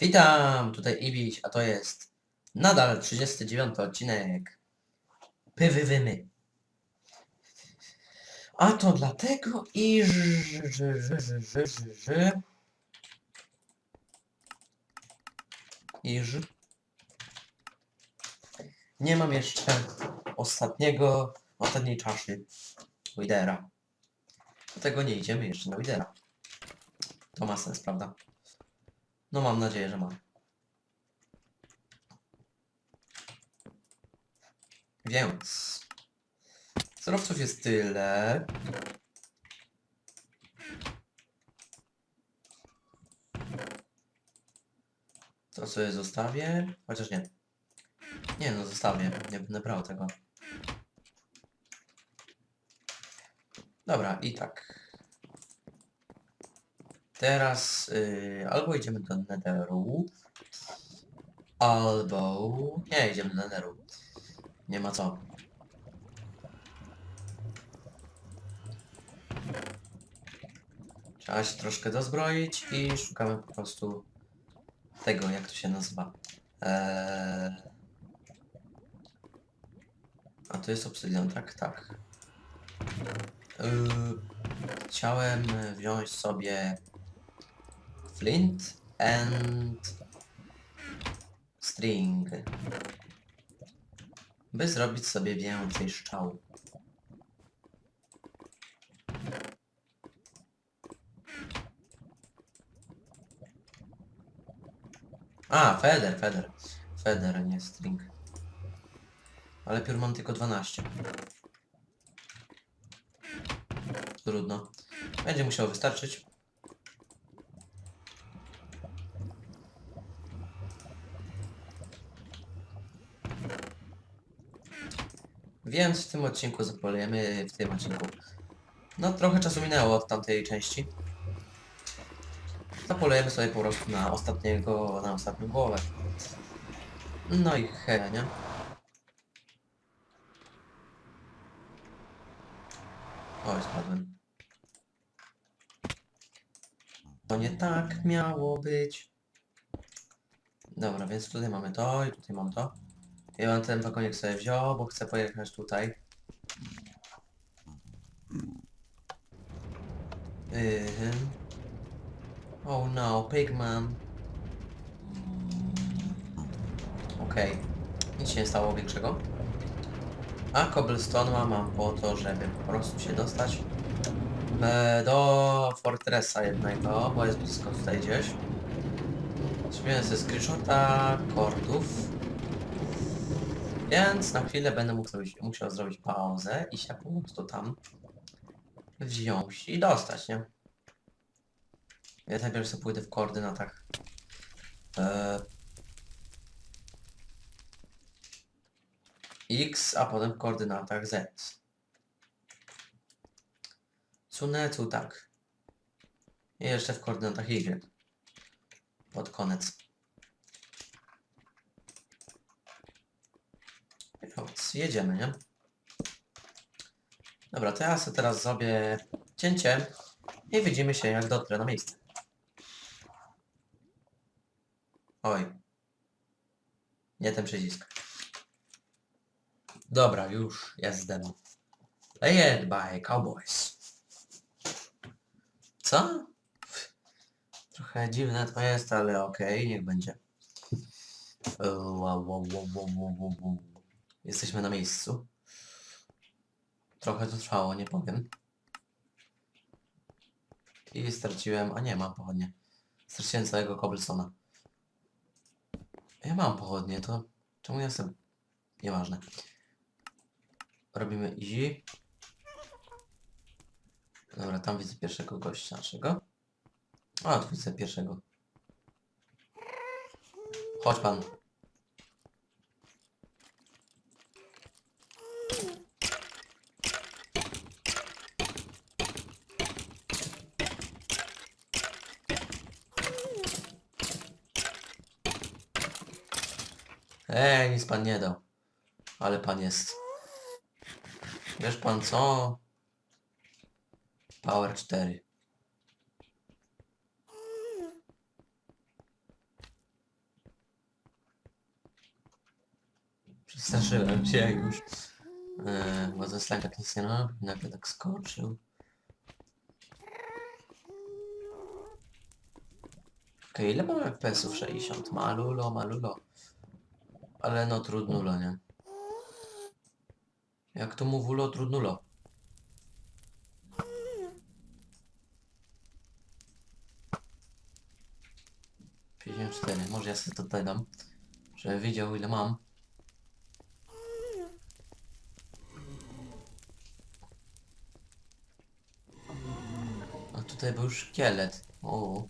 Witam, tutaj Ibiś, a to jest nadal 39 odcinek Pywywymy. A to dlatego, iż... iż nie mam jeszcze ostatniego, ostatniej czaszy Widera. Dlatego nie idziemy jeszcze na Widera. To ma sens, prawda? No mam nadzieję, że ma. Więc surowców jest tyle. To sobie zostawię. Chociaż nie. Nie no, zostawię. Nie będę brał tego. Dobra, i tak. Teraz y, albo idziemy do Netheru, albo... Nie, idziemy do Netheru. Nie ma co. Trzeba się troszkę dozbroić i szukamy po prostu tego, jak to się nazywa. Eee... A to jest obsydian, tak? Tak. Yy, chciałem wziąć sobie flint and string. By zrobić sobie więcej szczał. A, feather, feather. Feather, nie string. Ale piór mam tylko 12. Trudno. Będzie musiało wystarczyć. Więc w tym odcinku zapolujemy, w tym odcinku. No trochę czasu minęło od tamtej części. Zapolujemy sobie po prostu na ostatniego, na ostatnią głowę. No i he, nie? Oj, spadłem. To nie tak miało być. Dobra, więc tutaj mamy to i tutaj mam to. Ja mam ten wagonik sobie wziął, bo chcę pojechać tutaj. Yy. Oh no, Pigman. Okej. Nic się nie stało większego. A cobblestone'a mam po to, żeby po prostu się dostać do Fortressa jednego, bo jest blisko tutaj gdzieś. Zrobiłem sobie screenshota kordów. Więc na chwilę będę mógł zrobić, musiał zrobić pauzę i się po prostu tam wziąć i dostać, nie? Ja najpierw sobie pójdę w koordynatach. E, X, a potem w koordynatach Z. Sunę tu tak. I jeszcze w koordynatach Y. Pod koniec. Więc jedziemy, nie? Dobra, to ja sobie teraz zrobię cięcie i widzimy się jak dotrę na miejsce. Oj. Nie ten przycisk. Dobra, już jestem. Played by Cowboys. Co? Trochę dziwne to jest, ale okej, niech będzie. Jesteśmy na miejscu. Trochę to trwało, nie powiem. I straciłem... A nie, mam pochodnie. Straciłem całego cobblestona. Ja mam pochodnie, to... Czemu ja sobie... Nieważne. Robimy easy. Dobra, tam widzę pierwszego gościa naszego. A, tu widzę pierwszego. Chodź pan. Ej, nic pan nie dał. Ale pan jest... Wiesz pan co? Power 4. Przestraszyłem się już. Yy, bo ze slajdak nic nie robi, nagle tak skoczył. Okej, okay, ile mamy FPS-ów? 60. Malulo, malulo. Ale no trudnulo, nie? Jak to mówiło, trudnulo. Cztery. Może ja sobie to dodam, żeby wiedział ile mam. A tutaj był szkielet. O.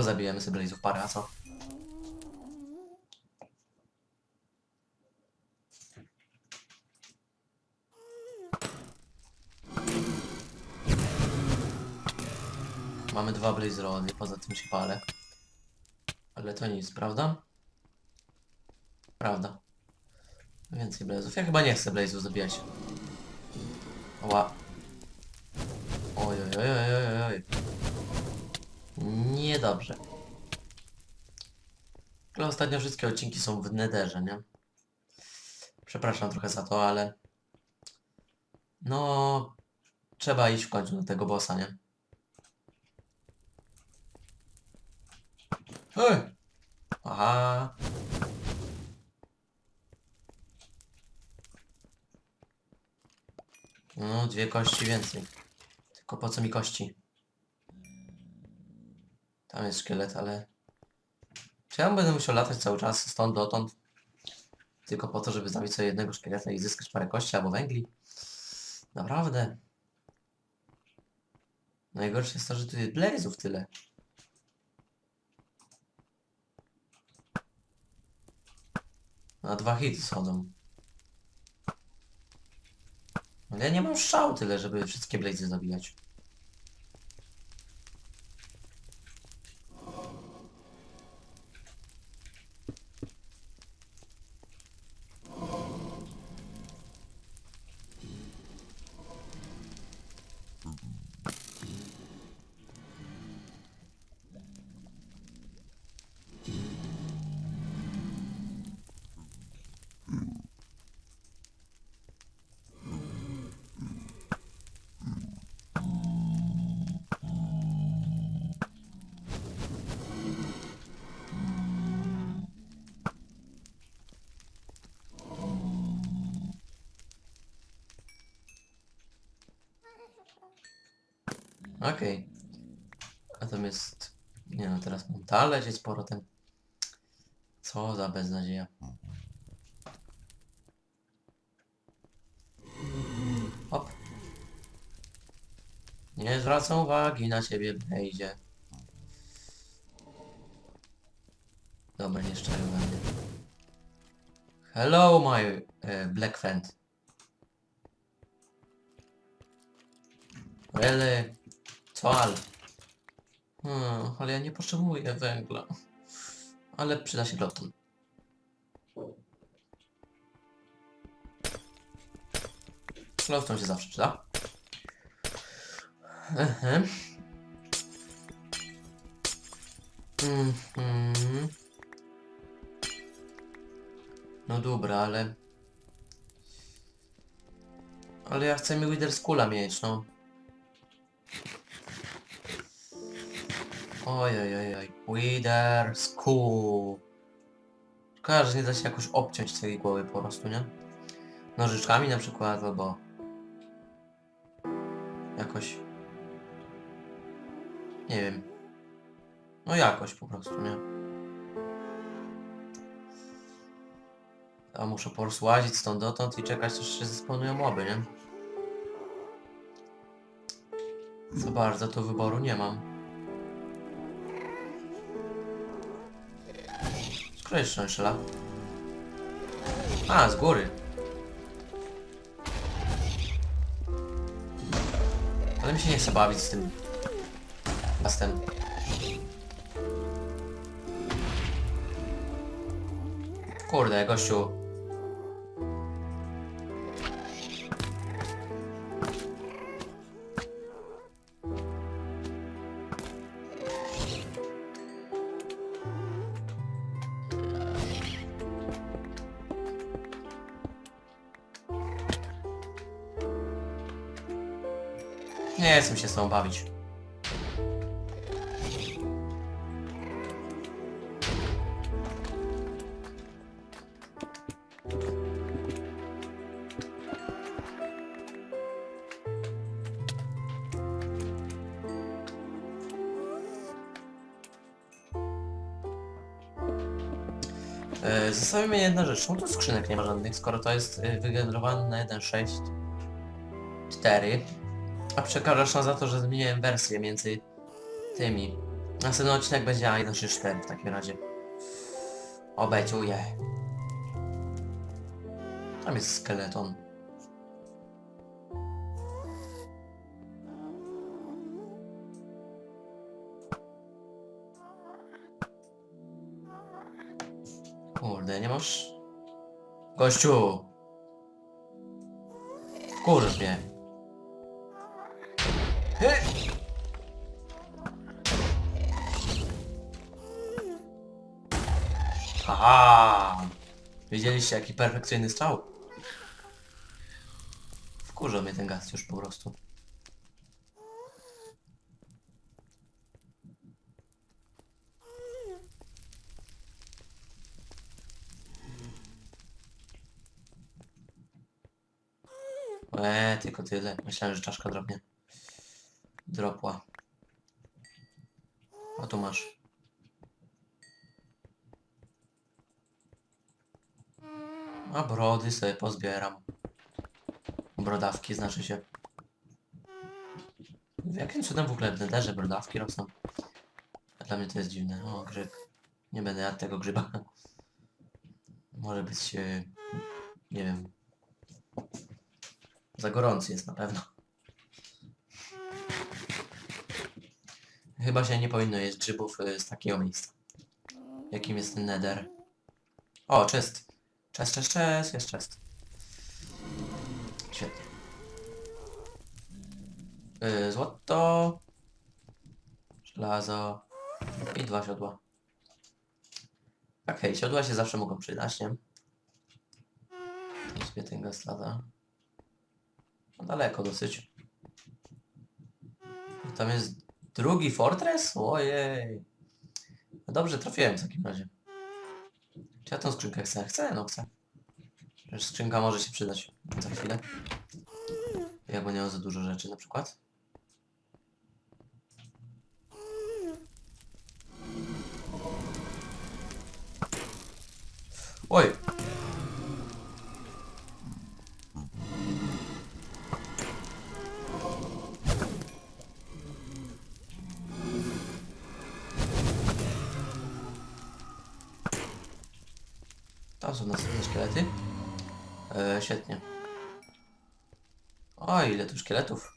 A pozabijemy sobie blazów parę, a co? Mamy dwa blaze poza tym się palę. Ale to nic, prawda? Prawda. Więcej blazów. Ja chyba nie chcę blazów zabijać. Ła. Oj, oj, oj, oj, oj, oj. Niedobrze. Ale ostatnio wszystkie odcinki są w nederze, nie? Przepraszam trochę za to, ale... No... Trzeba iść w końcu do tego bossa, nie? Ej! Aha! No, dwie kości więcej. Tylko po co mi kości? Tam jest szkielet, ale... Czy ja będę musiał latać cały czas stąd dotąd? Tylko po to, żeby zabić sobie jednego szkieleta i zyskać parę kości albo węgli? Naprawdę? Najgorsze jest to, że tu jest blazów tyle. Na dwa hity schodzą. Ale ja nie mam szału tyle, żeby wszystkie blazy zabijać. Okej. Jest... Nie no, teraz mam dalej lecieć z powrotem. Co za beznadzieja. Hop. Nie zwracam uwagi na ciebie, wejdzie. Dobra, nie we mnie. Hello, my e, black friend. Really? Ale? Hmm, ale ja nie potrzebuję węgla. Ale przyda się loton. Glowstone się zawsze przyda. Mhm. No dobra, ale... Ale ja chcę mi Wither Skula mieć, no. Oj, oj, oj, oj. Wither School. Szkoda, że nie da się jakoś obciąć tej głowy po prostu, nie? Nożyczkami na przykład, albo... Jakoś... Nie wiem. No jakoś po prostu, nie? A muszę po prostu łazić stąd dotąd i czekać, aż się zespełnią moby, nie? Za bardzo to wyboru nie mam. Kto jeszcze strzela? A, z góry. Ale mi się nie chce bawić z tym bastem. Kurde, gościu, Nie chcę się z tą bawić. Yy, Zastanawia mnie jedna rzecz, czemu tu skrzynek nie ma żadnych, skoro to jest yy, wygenerowane na 1.6 4 a przepraszam za to, że zmieniłem wersję między tymi. Następny odcinek będzie A1.4 w takim razie. Obiecuję. Tam jest skeleton. Kurde, nie masz... Gościu! Hy! Aha! Widzieliście jaki perfekcyjny strzał? Wkurza mnie ten gaz już po prostu. Eee, tylko tyle. Myślałem, że czaszka drobnie. Dropła. A tu masz. A brody sobie pozbieram. Brodawki znaczy się. W jakim cudem w ogóle w nederze brodawki rosną? A dla mnie to jest dziwne. O, grzyb. Nie będę jadł tego grzyba. Może być... e, Nie wiem. Za gorący jest na pewno. Chyba się nie powinno jeść grzybów y, z takiego miejsca. Jakim jest ten nether. O, czest. Czest, czest, czest, jest czest. Świetnie. Y, złoto. Żelazo. I dwa siodła. Okej, siodła się zawsze mogą przydać, nie? Ten gaz lata. No daleko dosyć. Tam jest drugi fortress? Ojej. No dobrze, trafiłem w takim razie. Czy ja tą skrzynkę chcę? Chcę, no chcę. Przecież skrzynka może się przydać za chwilę. Ja bo nie mam za dużo rzeczy na przykład. Oj! Świetnie. O, ile tu szkieletów.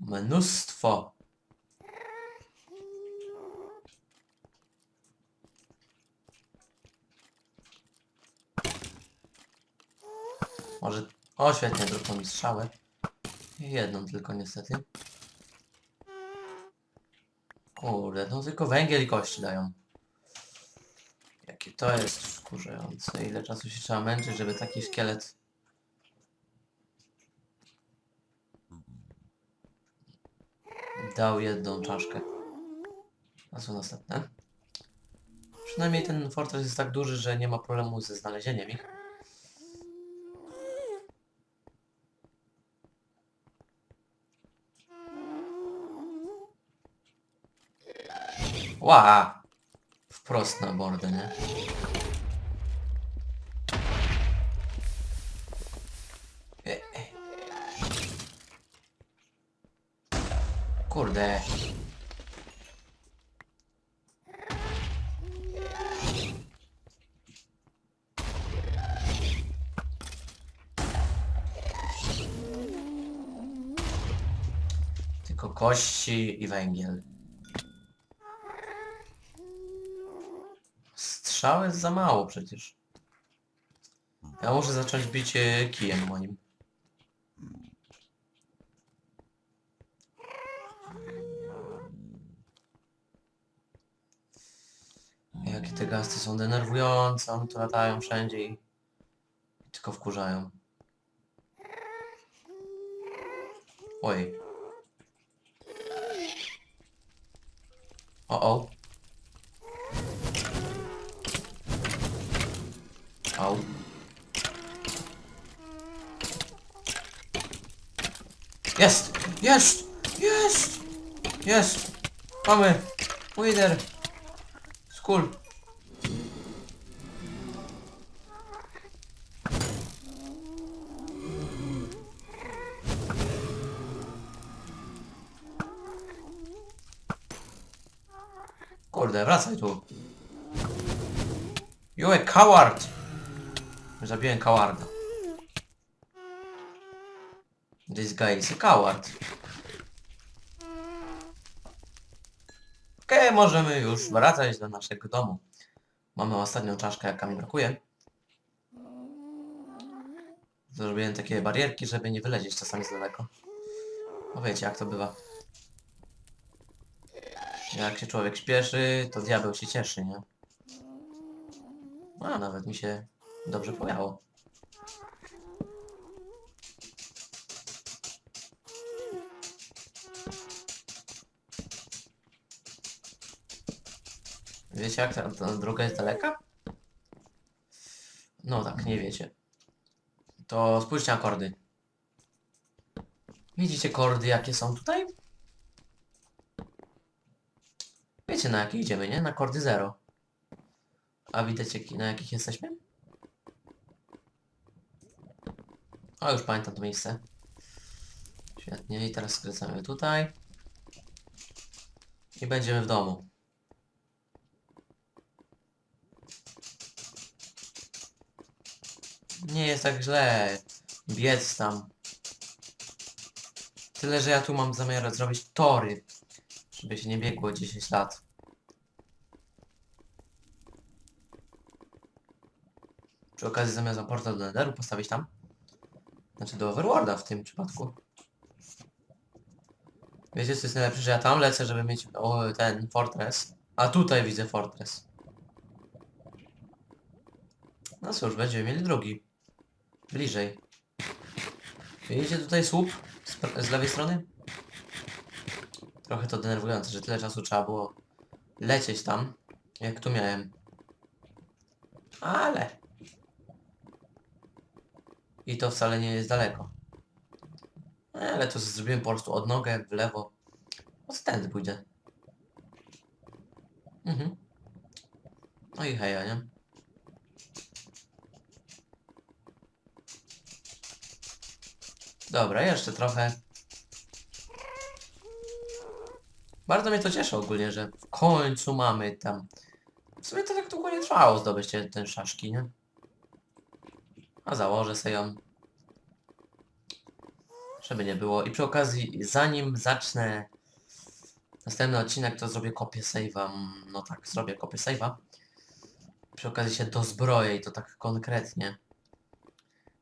Mnóstwo. Może... O, świetnie, drugą strzałę. Jedną tylko niestety. Kurde, no tylko węgiel i kości dają. Jakie to jest wkurzające. Ile czasu się trzeba męczyć, żeby taki szkielet... Dał jedną czaszkę. A co następne? Przynajmniej ten fortress jest tak duży, że nie ma problemu ze znalezieniem ich. Ła! Wprost na bordę, nie? Kurde. Tylko kości i węgiel. strzał jest za mało przecież. Ja muszę zacząć bić kijem moim. Jakie te gasty są denerwujące, one tu latają wszędzie i i tylko wkurzają. Oj. O, o. Au. Jest! Jest! Jest! Jest! Mamy! Winner! Skull! Kurde, wracaj tu. You a coward! Zabiłem cowarda. This guy is a coward. Okej, możemy już wracać do naszego domu. Mamy ostatnią czaszkę, jaka mi brakuje. Zrobiłem takie barierki, żeby nie wylecieć czasami z daleko. No wiecie, jak to bywa. Jak się człowiek śpieszy, to diabeł się cieszy, nie? A, nawet mi się dobrze pojało. Wiecie jak ta, ta droga jest daleka? No tak, nie wiecie. To spójrzcie na kordy. Widzicie kordy jakie są tutaj? Wiecie na jakie idziemy, nie? Na kordy 0. A widać na jakich jesteśmy? O, już pamiętam to miejsce. Świetnie, i teraz skręcamy tutaj. I będziemy w domu. Nie jest tak źle. Biec tam. Tyle, że ja tu mam zamiar zrobić tory. Żeby się nie biegło 10 lat. Przy okazji zamiast portal do Netheru postawić tam. Znaczy do Overworlda w tym przypadku. Wiecie co jest najlepsze, że ja tam lecę, żeby mieć o, ten Fortress. A tutaj widzę Fortress. No cóż, będziemy mieli drugi. Bliżej. Widzicie tutaj słup z, z lewej strony? Trochę to denerwujące, że tyle czasu trzeba było lecieć tam, jak tu miałem. Ale... I to wcale nie jest daleko. Ale to zrobiłem po prostu odnogę w lewo. O, tędy pójdę. Mhm. No i heja, nie? Dobra, jeszcze trochę. Bardzo mnie to cieszy ogólnie, że w końcu mamy tam. W sumie to tak długo nie trwało zdobyć te- ten szaszki, nie? A założę sobie ją. Żeby nie było. I przy okazji, zanim zacznę następny odcinek, to zrobię kopię save'a. No tak, zrobię kopię save'a. Przy okazji się dozbroję i to tak konkretnie.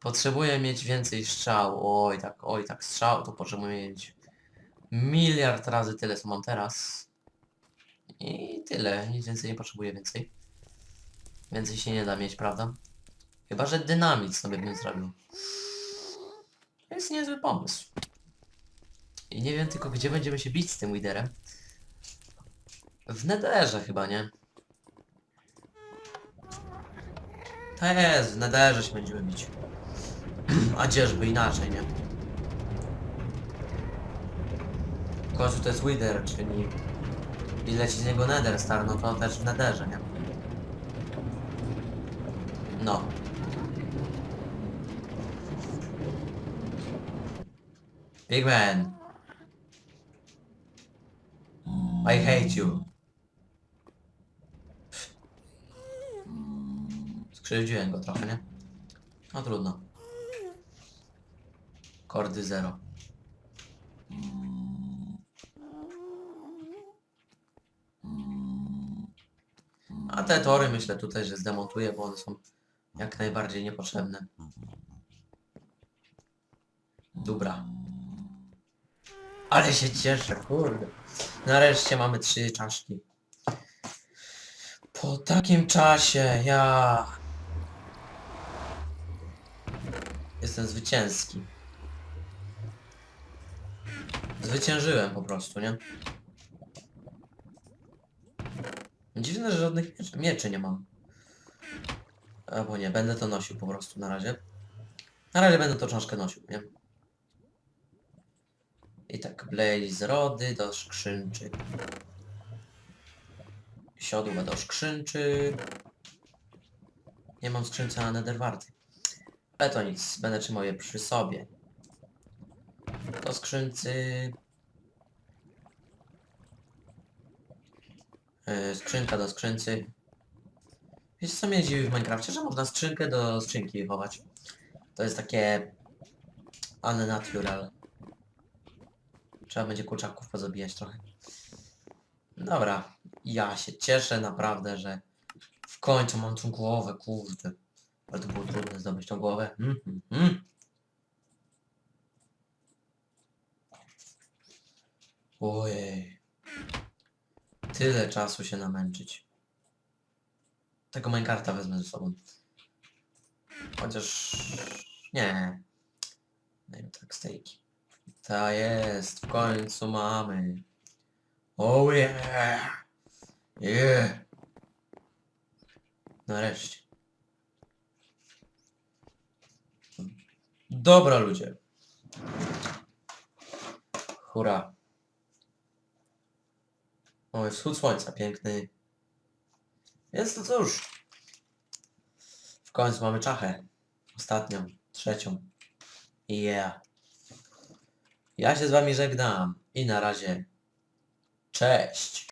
Potrzebuję mieć więcej strzał. Oj tak, oj tak strzał, to potrzebuję mieć miliard razy tyle, co mam teraz. I tyle, nic więcej nie potrzebuję więcej. Więcej się nie da mieć, prawda? Chyba, że dynamit sobie bym zrobił. To jest niezły pomysł. I nie wiem tylko, gdzie będziemy się bić z tym Widerem. W Netherze chyba, nie? To jest, w Netherze się będziemy bić. A gdzieżby inaczej, nie? W końcu to jest Wither, czyli... I leci z niego Nether Star, no to też w Netherze, nie? No. Big man. I hate you. Skrzywdziłem go trochę, nie? No trudno. Kordy zero. A te tory myślę tutaj, że zdemontuję, bo one są jak najbardziej niepotrzebne. Dobra. Ale się cieszę, kurde. Nareszcie mamy trzy czaszki. Po takim czasie ja... Jestem zwycięski. Zwyciężyłem po prostu, nie? Dziwne, że żadnych mieczy, mieczy nie mam. Albo nie, będę to nosił po prostu na razie. Na razie będę to czążkę nosił, nie? I tak, blaze rody do skrzynczy. Siodło do skrzynczy. Nie mam skrzynce na netherwarty. Ale to nic, będę trzymał je przy sobie. Do skrzyncy. Yy, skrzynka do skrzyncy. Wiecie co mnie dziwi w Minecrafcie? Że można skrzynkę do skrzynki chować. To jest takie... unnatural. Trzeba będzie kurczaków pozabijać trochę. Dobra. Ja się cieszę naprawdę, że w końcu mam tą głowę, kurde. Ale to było trudne zdobyć tą głowę. Mm, mm, mm. Ojej. Tyle czasu się namęczyć. Tego Minecarta wezmę ze sobą. Chociaż... Nie. Dajmy tak stejki. Ta jest, w końcu mamy. Oh yeah! Yeah! Nareszcie. Dobra ludzie. Hurra. Oj, wschód słońca piękny. Więc to cóż. W końcu mamy czachę. Ostatnią, trzecią. Yeah. Ja się z wami żegnam i na razie. Cześć.